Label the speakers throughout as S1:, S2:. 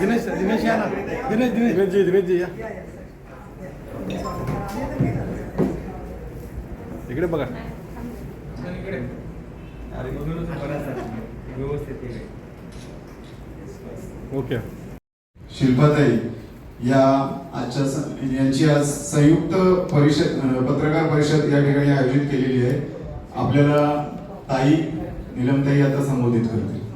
S1: दिनेश दिनेश या ना. दिनेश दिनेश. दिनेशजी दिनेशजी या. इकडे बघा. ओके.
S2: शिल्पाताई या आजच्या यांची आज संयुक्त परिषद पत्रकार परिषद या ठिकाणी आयोजित केलेली आहे. आपल्याला ताई निलमताई आता संबोधित करतील.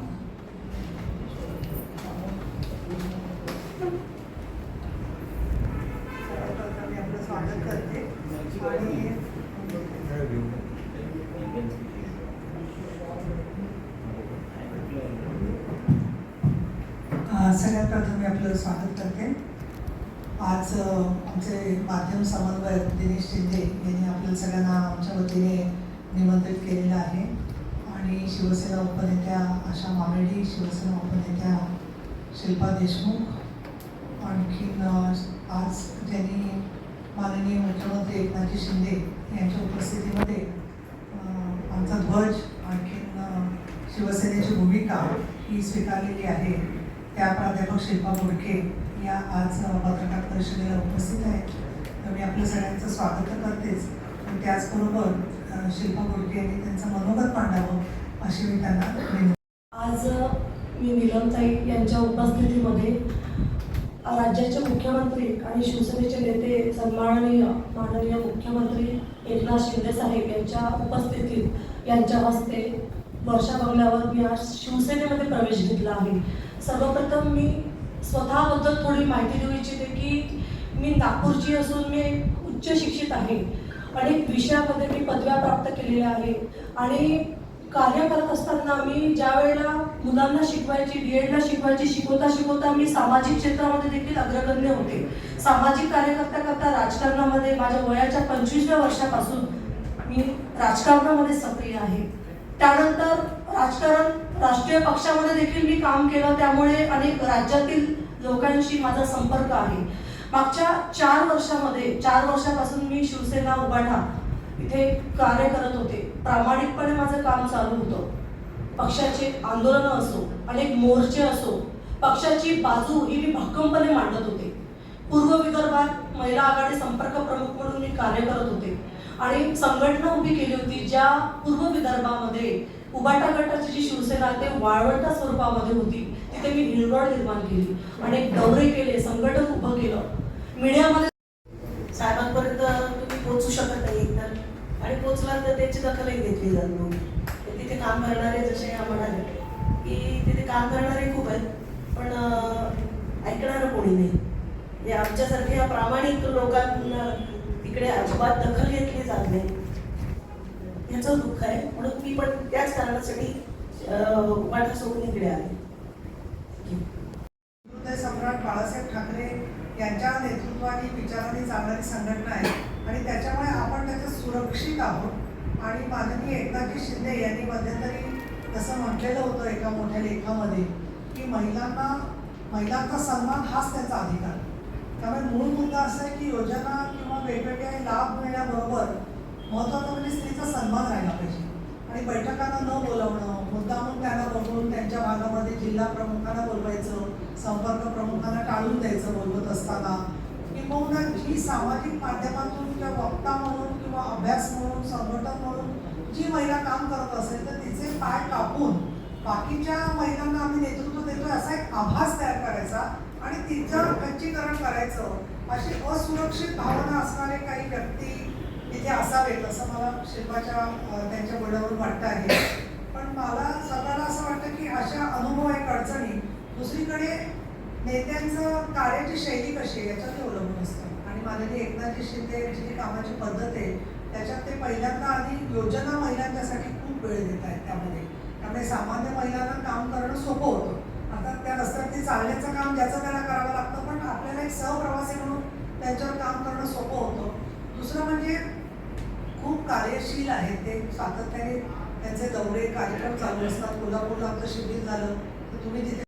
S3: करते सगळ्यात प्रथम मी आपलं स्वागत करते. आज आमचे माध्यम समन्वयक दिनेश शिंदे यांनी आपल्या सगळ्यांना आमच्या वतीने निमंत्रित केलेलं आहे. आणि शिवसेना उपनेत्या आशा मामेडी शिवसेना उपनेत्या शिल्पा देशमुख आणखीन आज ज्यांनी माननीय मुख्यमंत्री एकनाथजी शिंदे यांच्या उपस्थितीमध्ये आमचा ध्वज आणखीन शिवसेनेची भूमिका ही स्वीकारलेली आहे. त्या प्राध्यापक शिल्पा बोडके या आज पत्रकार परिषदेला उपस्थित आहेत. तर मी आपल्या सगळ्यांचं स्वागत करतेच. पण त्याचबरोबर शिल्पा बोडके यांनी त्यांचं मनोगत मांडावं अशी मी त्यांना
S4: आज मी नीलमताई यांच्या उपस्थितीमध्ये राज्याचे मुख्यमंत्री आणि शिवसेनेचे नेते सन्माननीय माननीय मुख्यमंत्री एकनाथ शिंदे साहेब यांच्या उपस्थितीत यांच्या हस्ते वर्षा बंगल्यावर मी आज शिवसेनेमध्ये प्रवेश घेतला आहे. सर्वप्रथम मी स्वतःबद्दल थोडी माहिती देऊ इच्छिते की मी नागपूरची असून मी उच्च शिक्षित आहे. अनेक विषयामध्ये मी पदव्या प्राप्त केलेल्या आहे आणि कार्य करत असताना मी ज्या वेळेला मुलांना शिकवायची डी एडला शिकवायची शिकवता शिकवता मी सामाजिक क्षेत्रामध्ये देखील अग्रगण्य होते. सामाजिक कार्य करता करता राजकारणामध्ये माझ्या वयाच्या पंचवीसव्या वर्षापासून मी राजकारणामध्ये सक्रिय आहे. त्यानंतर राजकारण राष्ट्रीय पक्षामध्ये देखील मी काम केलं. त्यामुळे अनेक राज्यातील लोकांशी माझा संपर्क आहे. मागच्या चार वर्षामध्ये चार वर्षापासून मी शिवसेना उभारणा इथे कार्य करत होते. प्रामाणिकपणे माझं काम चालू होतं. पक्षाचे आंदोलनं असो अनेक मोर्चे असो पक्षाची बाजू ही मी भक्कमपणे मांडत होते. पूर्व विदर्भात महिला आघाडी संपर्क प्रमुख म्हणून मी कार्य करत होते. आणि संघटना उभी केली होती ज्या पूर्व विदर्भामध्ये उबाटा गटाची जी शिवसेना ते वाळवंटा स्वरूपामध्ये होती. तिथे मी हिरवळ निर्माण केली अनेक दौरे केले संघटन उभं केलं. मीडियामध्ये
S5: साहेबांपर्यंत तुम्ही पोहोचू शकत नाही तर आणि पोहोचला तर त्याची दखलही घेतली जात नव्हती. तिथे काम करणारे जसे म्हणाले की तिथे काम करणारे खूप आहेत पण ऐकणारं कोणी नाही. म्हणजे आमच्यासारख्या प्रामाणिक लोकांना इकडे अजिबात दखल घेतली जात नाही. याचं दुःख आहे. म्हणून मी पण त्याच कारणासाठी वाटा सोडून इकडे आले.
S3: सम्राट बाळासाहेब ठाकरे यांच्या नेतृत्वाने विचाराने चालणारी संघटना आहे आणि त्याच्यामुळे आपण त्याचं सुरक्षित आहोत. आणि माननीय एकनाथजी शिंदे यांनी मध्यंतरी तसं म्हटलेलं होतं एका मोठ्या लेखामध्ये की महिलांना महिलांचा सन्मान हाच त्यांचा अधिकार त्यामुळे मूळ मुद्दा असा आहे की योजना किंवा वेगवेगळे लाभ मिळण्याबरोबर महत्त्वाचं म्हणजे स्त्रीचा सन्मान राहिला पाहिजे. आणि बैठकांना न बोलवणं मुद्दामून त्यांना बघून त्यांच्या भागामध्ये जिल्हा प्रमुखांना बोलवायचं संपर्क प्रमुखांना टाळून द्यायचं बोलवत असताना किंबहुना जी सामाजिक माध्यमातून किंवा वक्ता म्हणून किंवा अभ्यास म्हणून संघटन म्हणून जी महिला काम करत असेल तर तिचे पाय कापून बाकीच्या महिलांना आम्ही नेतृत्व देतोय असा एक आभास तयार करायचा. आणि तिचं खच्चीकरण करायचं. अशी असुरक्षित भावना असणारे काही व्यक्ती तिथे असावेत असं मला शिल्पाच्या त्यांच्या बोलण्यावरून वाटतं आहे. पण मला स्वतःला असं वाटतं की अशा अनुभव एक अडचणी. दुसरीकडे नेत्यांचं कार्याची शैली कशी आहे याच्यात अवलंबून असतं. आणि माननीय एकनाथजी शिंदे यांची जी कामाची पद्धत आहे त्याच्यात ते पहिल्यांदा आधी योजना महिलांच्यासाठी खूप वेळ देत आहेत त्यामध्ये. त्यामुळे सामान्य महिलांना काम करणं सोपं होतं. तर त्या रस्त्यात ते चालण्याचं काम ज्याचं त्याला करावं लागतं. पण आपल्याला एक सहप्रवासी म्हणून त्यांच्यावर काम करणं सोपं होतं. दुसरं म्हणजे खूप कार्यशील आहेत ते. सातत्याने त्यांचे दौरे कार्यक्रम चालू असतात. कोल्हापूरला आमचं शिबिर झालं. तर तुम्ही तिथे